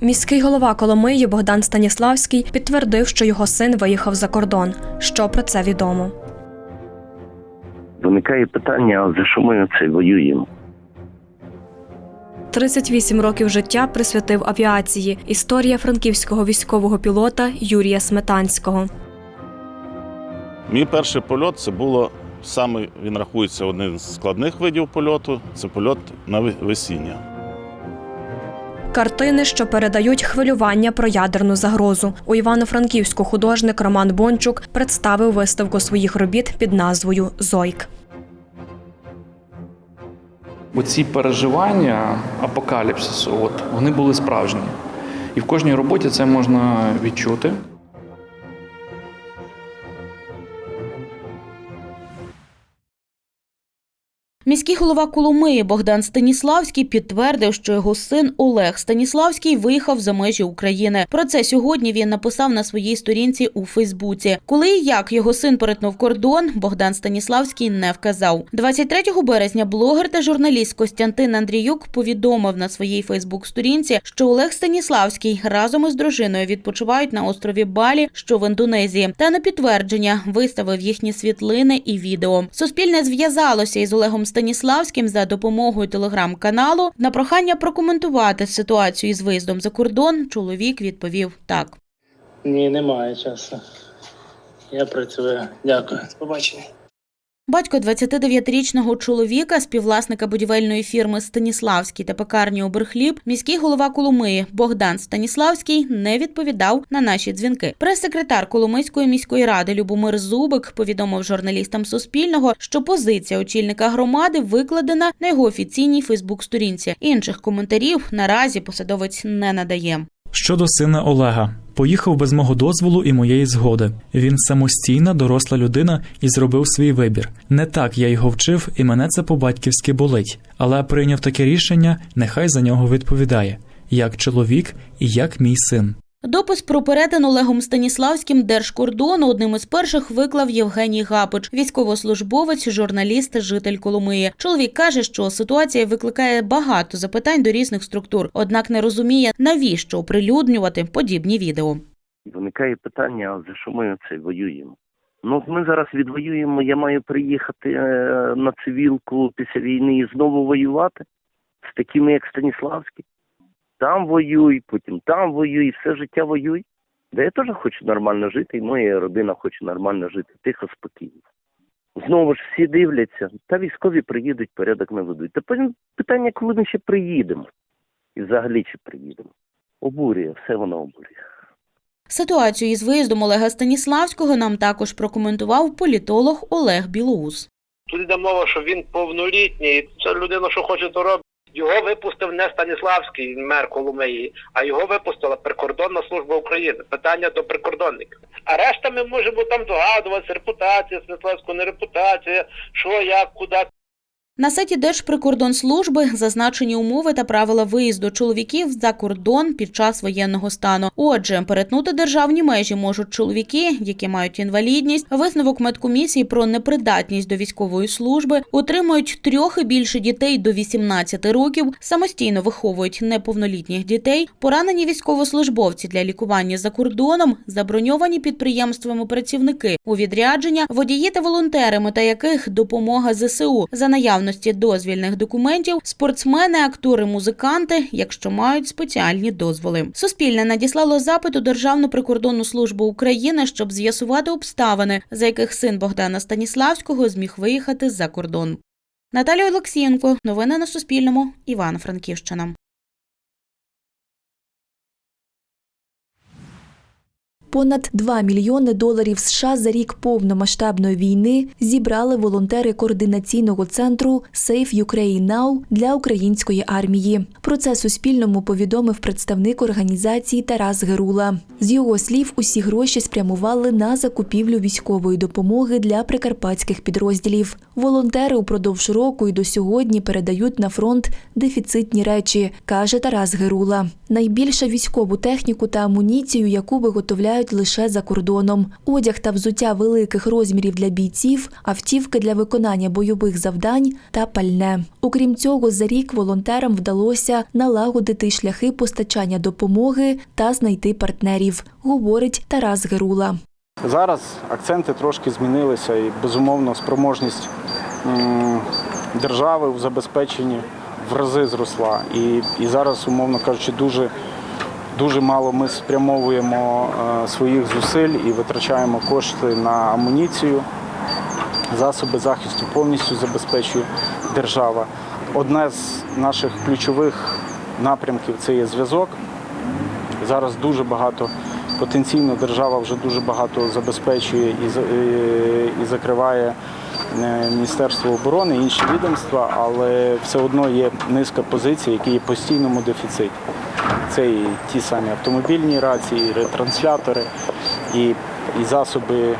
Міський голова Коломиї Богдан Станіславський підтвердив, що його син виїхав за кордон. Що про це відомо? Виникає питання, а за що ми це воюємо? 38 років життя присвятив авіації. Історія франківського військового пілота Юрія Сметанського. Мій перший польот це було саме він рахується одним з складних видів польоту. Це польот на весіння. Картини, що передають хвилювання про ядерну загрозу. У Івано-Франківську художник Роман Бончук представив виставку своїх робіт під назвою Зойк. Оці переживання апокаліпсису, от, вони були справжні. І в кожній роботі це можна відчути. Міський голова Коломиї Богдан Станіславський підтвердив, що його син Олег Станіславський виїхав за межі України. Про це сьогодні він написав на своїй сторінці у Фейсбуці. Коли і як його син перетнув кордон, Богдан Станіславський не вказав. 23 березня блогер та журналіст Костянтин Андріюк повідомив на своїй Фейсбук-сторінці, що Олег Станіславський разом із дружиною відпочивають на острові Балі, що в Індонезії, та на підтвердження виставив їхні світлини і відео. Суспільне зв'язалося із Олегом Станіславським за допомогою телеграм-каналу. На прохання прокоментувати ситуацію із виїздом за кордон. Чоловік відповів так. Ні, немає часу. Я працюю. Дякую. Побачення. Батько 29-річного чоловіка, співвласника будівельної фірми Станіславський та пекарні Оберхліб, міський голова Коломиї Богдан Станіславський не відповідав на наші дзвінки. Прес-секретар Коломийської міської ради Любомир Зубик повідомив журналістам Суспільного, що позиція очільника громади викладена на його офіційній Фейсбук-сторінці. Інших коментарів наразі посадовець не надає. Щодо сина Олега, поїхав без мого дозволу і моєї згоди. Він самостійна, доросла людина і зробив свій вибір. Не так я його вчив, і мене це по-батьківськи болить. Але прийняв таке рішення, нехай за нього відповідає, як чоловік і як мій син. Допис про перетин Олегом Станіславським держкордону одним із перших виклав Євгеній Гапич, військовослужбовець, журналіст, житель Коломиї. Чоловік каже, що ситуація викликає багато запитань до різних структур, однак не розуміє, навіщо оприлюднювати подібні відео. Виникає питання, за що ми це воюємо? Ну, ми зараз відвоюємо, я маю приїхати е, на цивілку після війни і знову воювати з такими, як Станіславський. Там воюй, потім там воюй, все життя воюй. Да я теж хочу нормально жити, і моя родина хоче нормально жити, тихо, спокійно. Знову ж всі дивляться, та військові приїдуть, порядок наведуть. Та питання, коли ми ще приїдемо. І взагалі чи приїдемо. Обурює, все воно обурює. Ситуацію із виїздом Олега Станіславського нам також прокоментував політолог Олег Білоус. Тут йде мова, що він повнолітній, і ця людина, що хоче, то робить. Його випустив не Станіславський, мер Коломиї, а його випустила прикордонна служба України. Питання до прикордонників. А решта ми можемо там догадуватися, репутація Станіславського, не репутація, що, як, куди. На сайті Держприкордонслужби зазначені умови та правила виїзду чоловіків за кордон під час воєнного стану. Отже, перетнути державні межі можуть чоловіки, які мають інвалідність, висновок медкомісії про непридатність до військової служби, отримують трьох і більше дітей до 18 років, самостійно виховують неповнолітніх дітей, поранені військовослужбовці для лікування за кордоном, заброньовані підприємствами працівники. У відрядження, водії та волонтери, мета яких допомога ЗСУ. За наявності дозвільних документів, спортсмени, актори, музиканти, якщо мають спеціальні дозволи. Суспільне надіслало запит у Державну прикордонну службу України, щоб з'ясувати обставини, за яких син Богдана Станіславського зміг виїхати за кордон. Наталія Олексієнко, новини на Суспільному, Івано-Франківщина. Понад 2 мільйони доларів США за рік повномасштабної війни зібрали волонтери координаційного центру Safe Ukraine Now для української армії. Про це Суспільному повідомив представник організації Тарас Герула. З його слів, усі гроші спрямували на закупівлю військової допомоги для прикарпатських підрозділів. Волонтери упродовж року і до сьогодні передають на фронт дефіцитні речі, каже Тарас Герула. Найбільше військову техніку та амуніцію, яку виготовляють лише за кордоном. Одяг та взуття великих розмірів для бійців, автівки для виконання бойових завдань та пальне. Окрім цього, за рік волонтерам вдалося налагодити шляхи постачання допомоги та знайти партнерів, говорить Тарас Герула. Зараз акценти трошки змінилися і безумовно спроможність держави в забезпеченні в рази зросла. І, і зараз, умовно кажучи, дуже, дуже мало ми спрямовуємо е, своїх зусиль і витрачаємо кошти на амуніцію. Засоби захисту повністю забезпечує держава. Одне з наших ключових напрямків це є зв'язок. Зараз дуже багато потенційно держава вже дуже багато забезпечує і, і закриває е, Міністерство оборони, інші відомства, але все одно є низка позицій, які є в постійному дефіциті. Це і ті самі автомобільні рації, і ретранслятори, і, і засоби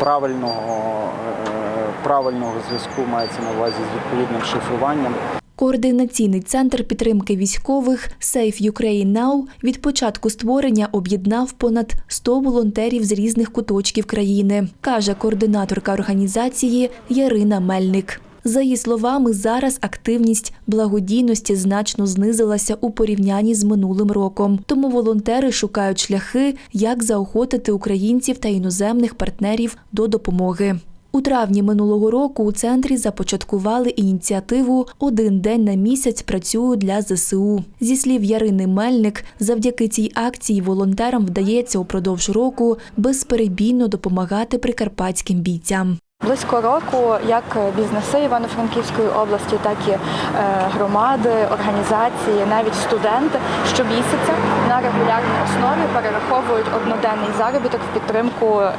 правильного, е, правильного зв'язку мається на увазі з відповідним шифруванням. Координаційний центр підтримки військових Safe Ukraine Now від початку створення об'єднав понад 100 волонтерів з різних куточків країни, каже координаторка організації Ярина Мельник. За її словами, зараз активність благодійності значно знизилася у порівнянні з минулим роком. Тому волонтери шукають шляхи, як заохотити українців та іноземних партнерів до допомоги. У травні минулого року у центрі започаткували ініціативу Один день на місяць працюю для ЗСУ. Зі слів Ярини Мельник, завдяки цій акції волонтерам вдається упродовж року безперебійно допомагати прикарпатським бійцям. Близько року як бізнеси Івано-Франківської області, так і е, громади, організації, навіть студенти щомісяця на регулярній основі перераховують одноденний заробіток в підтримку ем,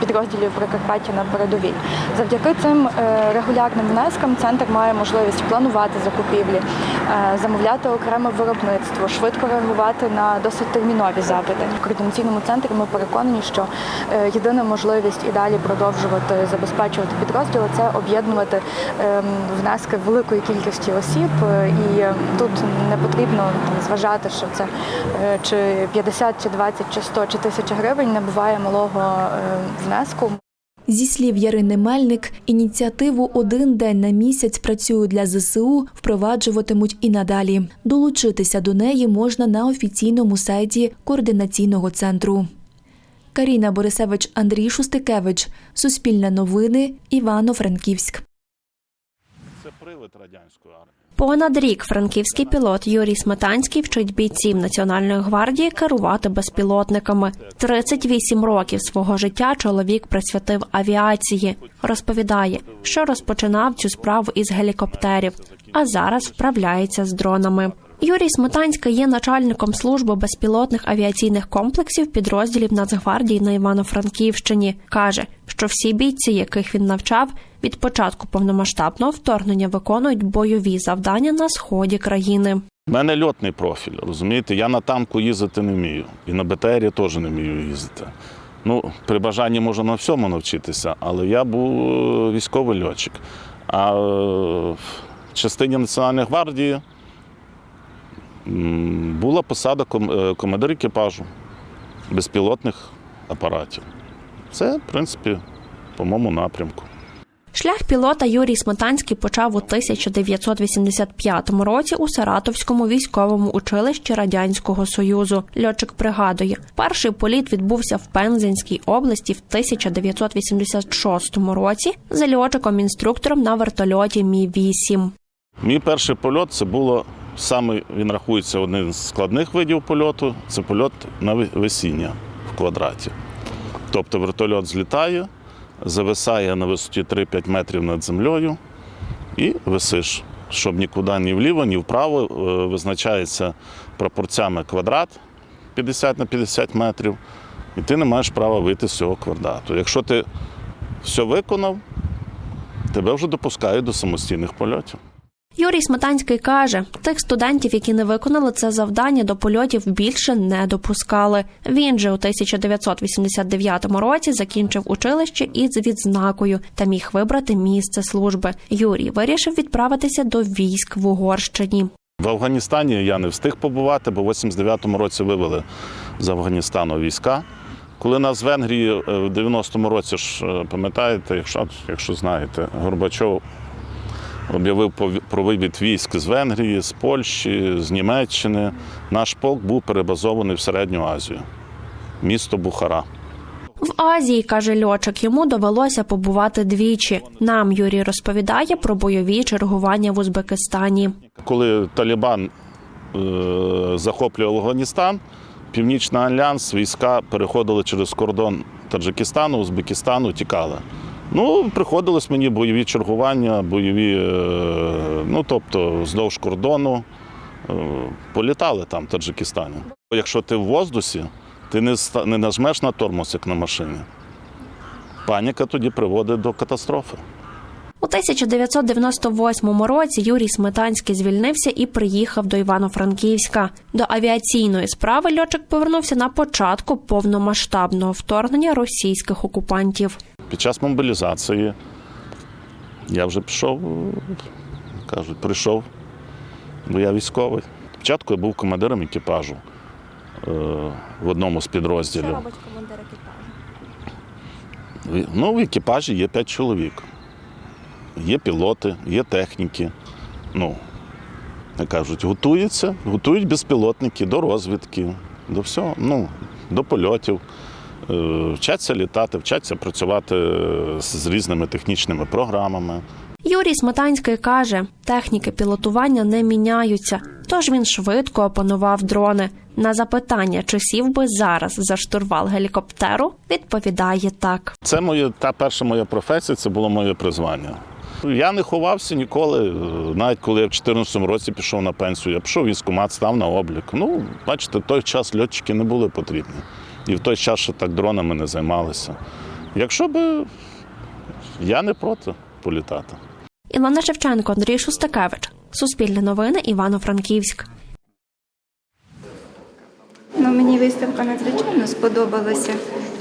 підрозділів Прикарпаття на передовій. Завдяки цим е, регулярним внескам центр має можливість планувати закупівлі, е, замовляти окреме виробництво, швидко реагувати на досить термінові запити. В координаційному центрі ми переконані, що е, єдина можливість і далі продовжувати забезпечувати підрозділи це об'єднувати ем, внески великої кількості осіб. І тут не потрібно зважати, що це чи 50, чи 20, чи 100, чи 1000 гривень. Не буває малого е, внеску. Зі слів Ярини Мельник, ініціативу Один день на місяць працюю для ЗСУ впроваджуватимуть і надалі. Долучитися до неї можна на офіційному сайті координаційного центру. Каріна Борисевич, Андрій Шустикевич. Суспільне новини. Івано-Франківськ. Це привид радянської армії. Понад рік франківський пілот Юрій Сметанський вчить бійців Національної гвардії керувати безпілотниками. 38 років свого життя чоловік присвятив авіації. Розповідає, що розпочинав цю справу із гелікоптерів, а зараз вправляється з дронами. Юрій Сметанський є начальником служби безпілотних авіаційних комплексів підрозділів Нацгвардії на Івано-Франківщині. каже, що всі бійці, яких він навчав, від початку повномасштабного вторгнення виконують бойові завдання на сході країни. У мене льотний профіль, розумієте? Я на танку їздити не вмію. І на БТРі теж не вмію їздити. Ну, при бажанні можу на всьому навчитися, але я був військовий льотчик. А е, в частині Національної гвардії була посада е, командир екіпажу безпілотних апаратів. Це, в принципі, по моєму напрямку. Шлях пілота Юрій Сметанський почав у 1985 році у Саратовському військовому училищі Радянського Союзу. Льотчик пригадує, перший політ відбувся в Пензенській області в 1986 році за льотчиком-інструктором на вертольоті Мі 8 Мій перший польот це було саме він рахується одним з складних видів польоту. Це польот на висіння в квадраті. Тобто вертольот злітає, зависає на висоті 3-5 метрів над землею і висиш. Щоб нікуди ні вліво, ні вправо е, визначається пропорцями квадрат 50 на 50 метрів, і ти не маєш права вийти з цього квадрату. Якщо ти все виконав, тебе вже допускають до самостійних польотів. Юрій Сметанський каже, тих студентів, які не виконали це завдання, до польотів більше не допускали. Він же у 1989 році закінчив училище із відзнакою та міг вибрати місце служби. Юрій вирішив відправитися до військ в Угорщині. В Афганістані я не встиг побувати, бо в 89-му році вивели з Афганістану війська. Коли нас з Венгрії е, в 90-му році ж е, пам'ятаєте, якщо, якщо знаєте, Горбачов об'явив про вивід військ з Венгрії, з Польщі, з Німеччини. Наш полк був перебазований в Середню Азію, місто Бухара. В Азії, каже льотчик, йому довелося побувати двічі. Нам Юрій розповідає про бойові чергування в Узбекистані. Коли Талібан е, захоплював Афганістан, Північний Альянс, війська переходили через кордон Таджикистану, Узбекистану, тікали. Ну, приходилось мені бойові чергування, бойові, е, ну тобто вздовж кордону. Е, політали там в Таджикистані. Якщо ти в воздусі, ти не, не нажмеш на тормоз, як на машині. Паніка тоді приводить до катастрофи. У 1998 році Юрій Сметанський звільнився і приїхав до Івано-Франківська. До авіаційної справи льотчик повернувся на початку повномасштабного вторгнення російських окупантів. Під час мобілізації я вже пішов, кажуть, прийшов, бо я військовий. Спочатку я був командиром екіпажу е, в одному з підрозділів. командир екіпажу? Ну, в екіпажі є п'ять чоловік. Є пілоти, є техніки. Ну, як кажуть, готуються, готують безпілотники до розвідки, до всього, ну, до польотів. Е, Вчаться літати, вчаться працювати е, з різними технічними програмами. Юрій Сметанський каже, техніки пілотування не міняються, тож він швидко опанував дрони. На запитання, чи сів би зараз за штурвал гелікоптеру, відповідає так. Це моє, та перша моя професія, це було моє призвання. Я не ховався ніколи, е, навіть коли я в 2014 році пішов на пенсію, я пішов військкомат, став на облік. Ну, бачите, в той час льотчики не були потрібні. І в той час ще так дронами не займалися. Якщо би я не проти політати. Ілона Шевченко, Андрій Шустакевич. Суспільне новини Івано-Франківськ. Ну, мені виставка надзвичайно сподобалася,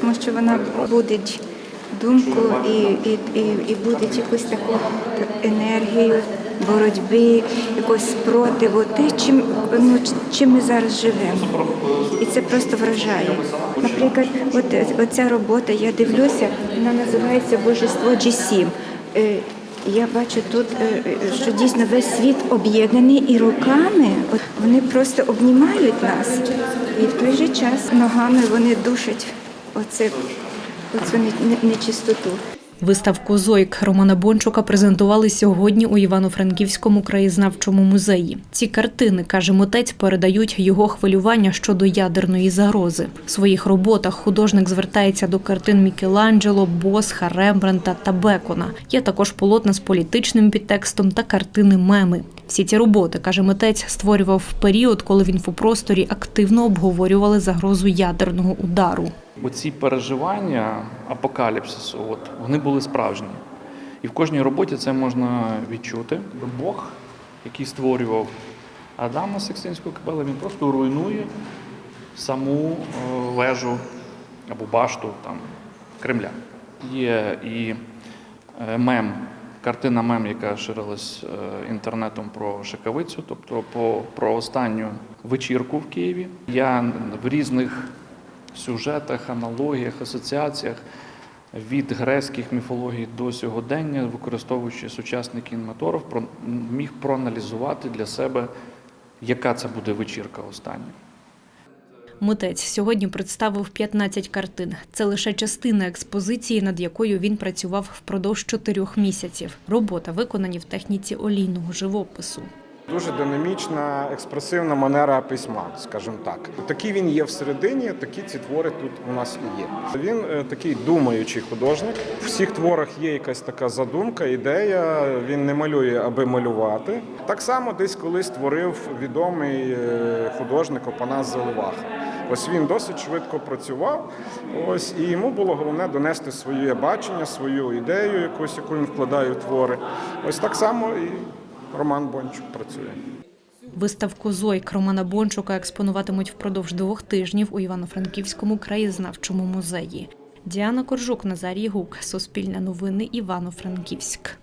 тому що вона будить думку і, і, і, і будить якусь таку енергію боротьби, якогось спротиву, те, чим, ну, чим ми зараз живемо. І це просто вражає. Наприклад, от, оця робота, я дивлюся, вона називається Божество G7. Е, Я бачу тут, е, е, що дійсно весь світ об'єднаний і руками вони просто обнімають нас. І в той же час ногами вони душать оце, оцю не- не- нечистоту. Виставку Зойк Романа Бончука презентували сьогодні у Івано-Франківському краєзнавчому музеї. Ці картини, каже митець, передають його хвилювання щодо ядерної загрози. В своїх роботах художник звертається до картин Мікеланджело, Босха, Рембранта та Бекона. Є також полотна з політичним підтекстом та картини меми. Всі ці роботи, каже митець, створював період, коли в інфопросторі активно обговорювали загрозу ядерного удару. Оці переживання апокаліпсису, от, вони були справжні. І в кожній роботі це можна відчути. Бог, який створював Адама Секстинського капела, він просто руйнує саму е, вежу або башту там, Кремля. Є і е, мем, картина мем, яка ширилась е, інтернетом про Шикавицю, тобто по, про останню вечірку в Києві. Я в різних сюжетах, аналогіях, асоціаціях від грецьких міфологій до сьогодення, використовуючи сучасний кінематограф, міг проаналізувати для себе, яка це буде вечірка остання. Митець сьогодні представив 15 картин. Це лише частина експозиції, над якою він працював впродовж чотирьох місяців. Робота виконані в техніці олійного живопису. Дуже динамічна, експресивна манера письма, скажімо так. Такий він є всередині, такі ці твори тут у нас і є. Він е, такий думаючий художник. В всіх творах є якась така задумка, ідея. Він не малює, аби малювати. Так само десь колись творив відомий е, художник Опанас Заливаха. Ось він досить швидко працював. Ось і йому було головне донести своє бачення, свою ідею, якусь яку він вкладає в твори. Ось так само і Роман Бончук працює. Виставку Зойк Романа Бончука експонуватимуть впродовж двох тижнів у Івано-Франківському краєзнавчому музеї. Діана Коржук, Назарій Гук, Суспільне новини, Івано-Франківськ.